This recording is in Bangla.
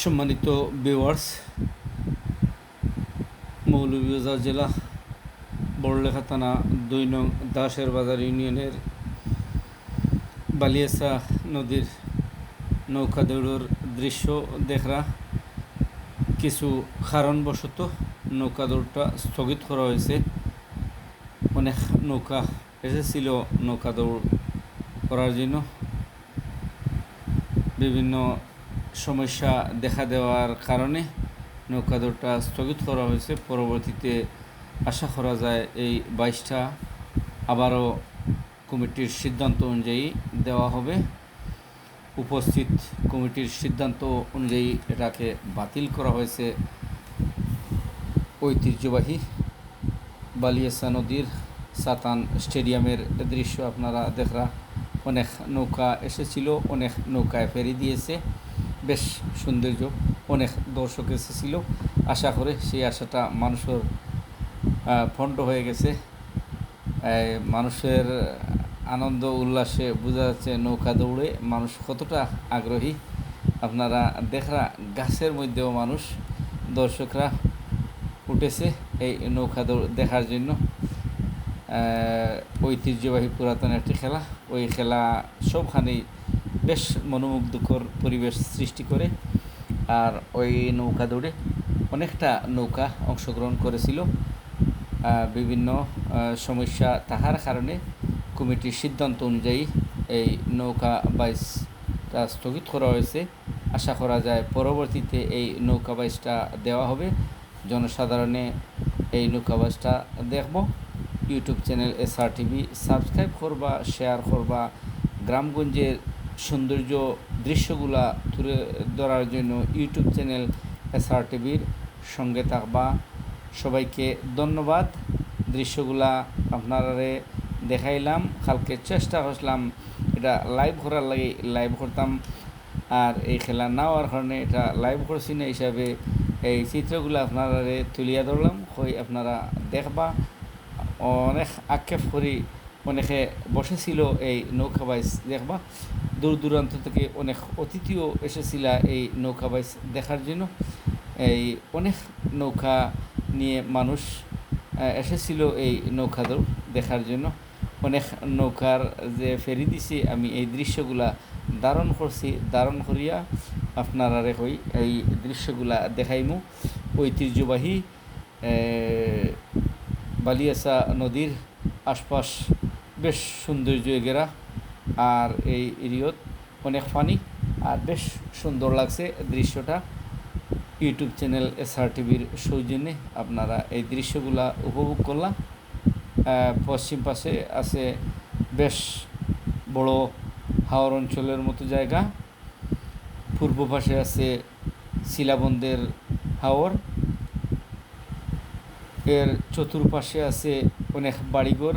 সম্মানিত ভিউয়ার্স মৌলভীবাজার জেলা, বড়লেখা থানা, দুই নং দাসের বাজার ইউনিয়নের বালিয়াসা নদীর নৌকা দৌড়ের দৃশ্য দেখরা কিছু কারণবশত নৌকা দৌড়টা স্থগিত করা হয়েছে। অনেক নৌকা এসেছিল নৌকা দৌড় করার জন্য। বিভিন্ন সমস্যা দেখা দেওয়ার কারণে নৌকা দৌড়টা স্থগিত করা হয়েছে। পরবর্তীতে আশা করা যায় এই বাইশটা আবারও কমিটির সিদ্ধান্ত অনুযায়ী দেওয়া হবে। উপস্থিত কমিটির সিদ্ধান্ত অনুযায়ী এটাকে বাতিল করা হয়েছে। ঐতিহ্যবাহী বালিয়াসা নদীর সাতান স্টেডিয়ামের দৃশ্য আপনারা দেখরা। অনেক নৌকা এসেছিল, অনেক নৌকায় ফেরি দিয়েছে। বেশ সৌন্দর্য অনেক দর্শক এসেছিল। আশা করে সেই আশাটা মানুষের ফন্ড হয়ে গেছে। মানুষের আনন্দ, উল্লাসে বোঝা যাচ্ছে নৌকা দৌড়ে মানুষ কতটা আগ্রহী। আপনারা দেখরা গাছের মধ্যেও মানুষ, দর্শকরা উঠেছে এই নৌকা দৌড় দেখার জন্য। ঐতিহ্যবাহী পুরাতন একটি খেলা। ওই খেলা সবখানেই বেশ মনোমুগ্ধকর পরিবেশ সৃষ্টি করে। আর ওই নৌকা দৌড়ে অনেকটা নৌকা অংশগ্রহণ করেছিল। বিভিন্ন সমস্যা তাহার কারণে কমিটির সিদ্ধান্ত অনুযায়ী এই নৌকা বাইসটা স্থগিত করা হয়েছে। আশা করা যায় পরবর্তীতে এই নৌকা বাইসটা দেওয়া হবে। জনসাধারণে এই নৌকা বাইসটা দেখব। YouTube channel S R TV subscribe করবা, শেয়ার করবা। গ্রামগঞ্জের সৌন্দর্য দৃশ্যগুলা তুলে ধরার জন্য ইউটিউব চ্যানেল এস আর টিভির সঙ্গে থাকবা। সবাইকে ধন্যবাদ। দৃশ্যগুলা আপনারে দেখাইলাম, কালকে চেষ্টা করলাম এটা লাইভ করার লাগে লাইভ করতাম। আর এই খেলা না হওয়ার কারণে এটা লাইভ করছি না হিসাবে এই চিত্রগুলো আপনারা তুলিয়া ধরলাম হই আপনারা দেখবা। অনেক আক্ষেপ করি অনেকে বসেছিল এই নৌকা বাইস দেখবা। দূর দূরান্ত থেকে অনেক অতিথিও এসেছিল এই নৌকা বাইস দেখার জন্য। এই অনেক নৌকা নিয়ে মানুষ এসেছিল এই নৌকা দেখার জন্য। অনেক নৌকার যে ফেরি দিছি, আমি এই দৃশ্যগুলা ধারণ করছি। ধারণ করিয়া আপনারা হই এই দৃশ্যগুলা দেখাইমু। ঐতিহ্যবাহী বালিয়াসা নদীর আশপাশ বেশ সৌন্দর্য ঘেরা আর এই এরিয়ত অনেক পানি আর বেশ সুন্দর লাগছে দৃশ্যটা। ইউটিউব চ্যানেল এস আর টিভির সৌজন্যে আপনারা এই দৃশ্যগুলা উপভোগ করলাম। পশ্চিম পাশে আছে বেশ বড় হাওর অঞ্চলের মতো জায়গা। পূর্ব পাশে আছে শিলাবন্দের হাওর। এর চতুর্পাশে আছে অনেক বাড়িঘর।